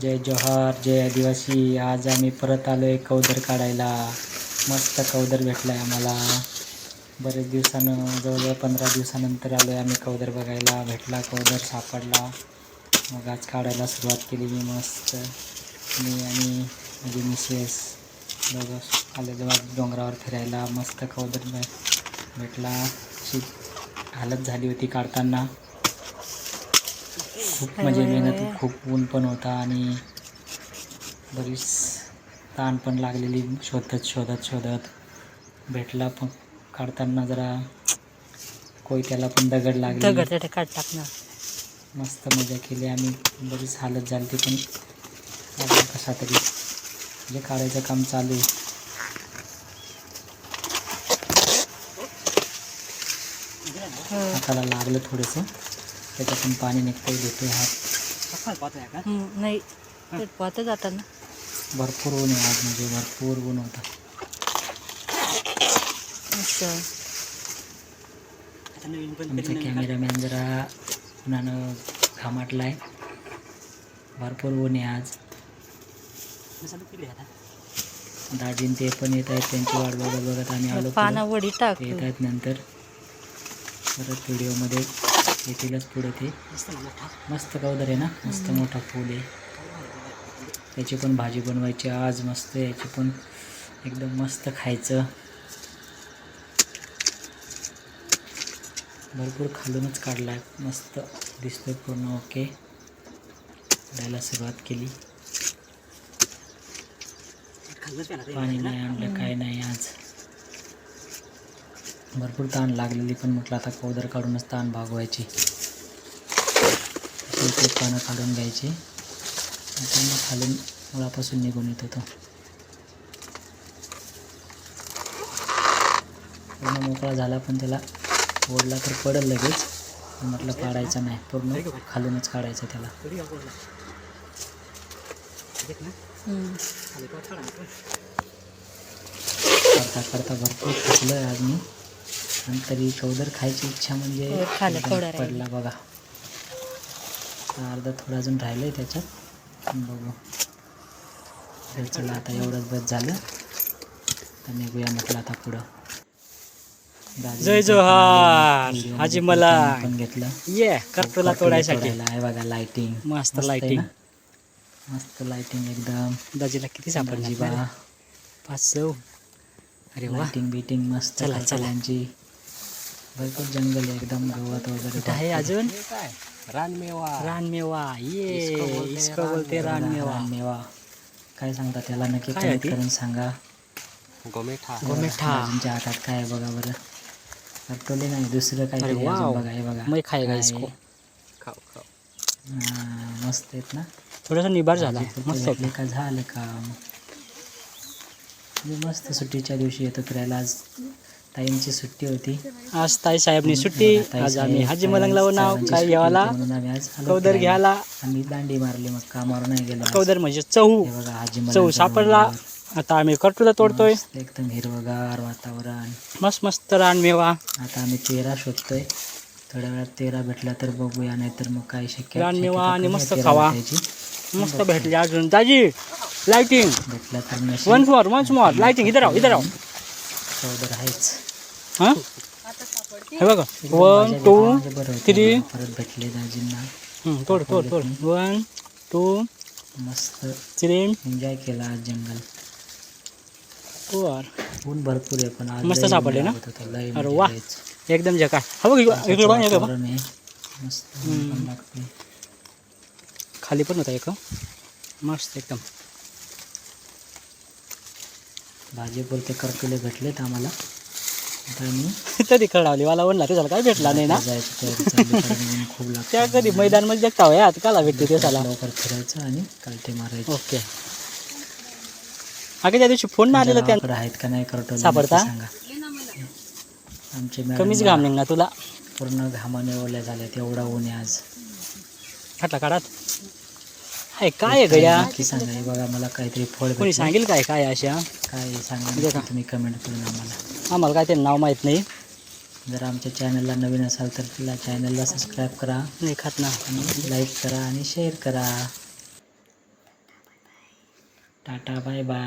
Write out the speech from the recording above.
जय जोहार जय आदिवासी. आज आम्ही परत आलो आहे कौदर काढायला. मस्त कौदर भेटला आहे आम्हाला. बरेच दिवसानं जवळजवळ पंधरा दिवसानंतर आलो आहे आम्ही कौदर बघायला. भेटला कौदर सापडला. मग आज काढायला सुरुवात केली मी मस्त. मी आणि माझी मिसेस दोघं आलेलो डोंगरावर फिरायला. मस्त कौदर भेटला. अशी हालत झाली होती काढताना. खूप म्हणजे मेहनत खूप ऊन पण होता आणि बरीच ताण पण लागलेली शोधत शोधत शोधत. भेटला पण काढताना जरा कोयत्याला पण दगड लागली. दगड त्या काढ टाकणार. मस्त मजा केली आम्ही बरीच हालत झाली ती पण कसा तरी. म्हणजे काढायचं काम चालू आहे. हाताला लागलं थोडंसं. त्याच्यातून पाणी निघतंय घेतोय हात. हम्म, नाही ते पाहतं जाताना भरपूर ऊन आहे आज म्हणजे भरपूर ऊन होता. आमचा कॅमेरामॅन जरा उन्हानं घामाटला आहे भरपूर ऊन आहे आज. दाजीन ते पण येत आहेत त्यांची वाट बघत बघत आम्ही आलो पाना. वडी टाक येत आहेत नंतर. परत व्हिडिओमध्ये येतीलच पुढे ते. मस्त कौदर आहे ना? मस्त मोठा फूल आहे. त्याची पण भाजी बनवायची आज मस्त याची पण एकदम मस्त खायचं. भरपूर खालूनच काढला मस्त दिसतोय पूर्ण ओके द्यायला सुरुवात केली. पाणी नाही आणलं काय नाही आज. भरपूर ताण लागलेली पण म्हटलं आता कौदर काढूनच ताण भागवायची. पानं काढून घ्यायची. मग खालून मुळापासून निघून येत होतो. पूर्ण मोकळा झाला पण त्याला ओढला तर पडेल लगेच. म्हटलं काढायचा नाही पूर्ण खालूनच काढायचं त्याला. करता करता भरपूर थकलो आज मी. आणि तरी चौदर खायची इच्छा म्हणजे हो, खाल्लं. पडला बघा. अर्धा थोडा अजून राहिलं आहे त्याच्यात. बघू. तर चला आता एवढंच बस झालं. तर निघूया म्हटलं आता पुढं. जय पण जोहार. हाजी पण मला. पण घेतलं. ये करतोला तोडायसाठी. आहे बघा लाइटिंग मस्त lighting. मस्त लाइटिंग एकदम. दाजीला किती दाजीबा ना? पाच सौ. अरे वा. लाइटिंग बिटिंग मस्त चला, चला. भरपूर जंगल आहे एकदम गवत वगैरे आहे अजून? रानमेवा. रानमेवा. ये इसको बोलते रानमेवा. मेवा काय सांगता त्याला नक्की काय कमेंट? करून सांगा. गोमेठा. गोमेठा. तुमच्या हातात काय आहे बघा बरं. करटोले नाही दुसरं काय. अजून बघा हे बघा. मैं खाएगा काय इसको. आहे? खाऊ खाऊ. मस्त आहेत ना? थोडासा निबार झाला. मस्त का झालं काम म्हणजे मस्त सुट्टीच्या दिवशी येतो फिरायला आज ताईंची सुट्टी होती. आज ताई साहेबनी सुट्टी. आज आम्ही हाजी ताई- मलंगला नाव काय घ्यावाला? कौदर. घ्यायला. आम्ही दांडी मारली मग कामावर नाही गेलो. कौदर म्हणजे चहू. चहू सापडला. आता आम्ही करटुला तोडतोय. एकदम हिरवगार वातावरण. मस्त मस्त रानमेवा आता आम्ही तेरा शोधतोय. थोड्या वेळात तेरा भेटला तर बघूया नाहीतर मग काय शक्य रानमेवा आणि मस्त तेरा खावा. मस्त भेटली अजून. दाजी लाइटिंग भेटला तर. Once more once more lighting इधर आओ इधर आओ. चौदर आहेच. हां? हे बघा. One two. थ्री परत भेटले दाजींना. हं, तोड तोड तोड. वन टू मस्त थ्री एन्जॉय केला आज जंगल. ऊन भरपूर आहे पण आज मस्त सापडले ना? अरे म्हणजे वा. एकदम जका हा बघ इकडं- बघ इकडे बघ. मस्त खाली पण होता एक मस्त एकदम. भाजीपुरते करटुले भेटलेत आम्हाला. आता आम्ही कधी कळावली मला म्हणला ते झालं काय भेटला नाही ना? जायची तयारी चालली कारण ऊन खूप लागतं. त्या कधी मैदानमध्ये देखता हो यात काला भेटते ते साला लवकर फिरायचं आणि कालटे मारायचे. ओके. अगे त्या दिवशी फोन आलेला त्या गावाकडे आहेत का नाही करटोले सापडता? सांगा. आमचे कमीच घाम निघणार तुला. पूर्ण घामाने ओल्या झाल्यात एवढा ऊन आहे आज. खाटला काढात. काय आहे गड्या? नक्की सांगा हे बघा मला काहीतरी फळ कोणी भेटलं. सांगेल काय काय आहे अशा? काय सांगा का? नक्की तुम्ही कमेंट करून आम्हाला. आम्हाला काय ते नाव माहीत नाही. जर आमच्या चॅनलला नवीन असाल तर तिला चॅनलला सबस्क्राईब करा. नाही खात ना. आणि लाईक करा आणि शेअर करा. Tata bye bye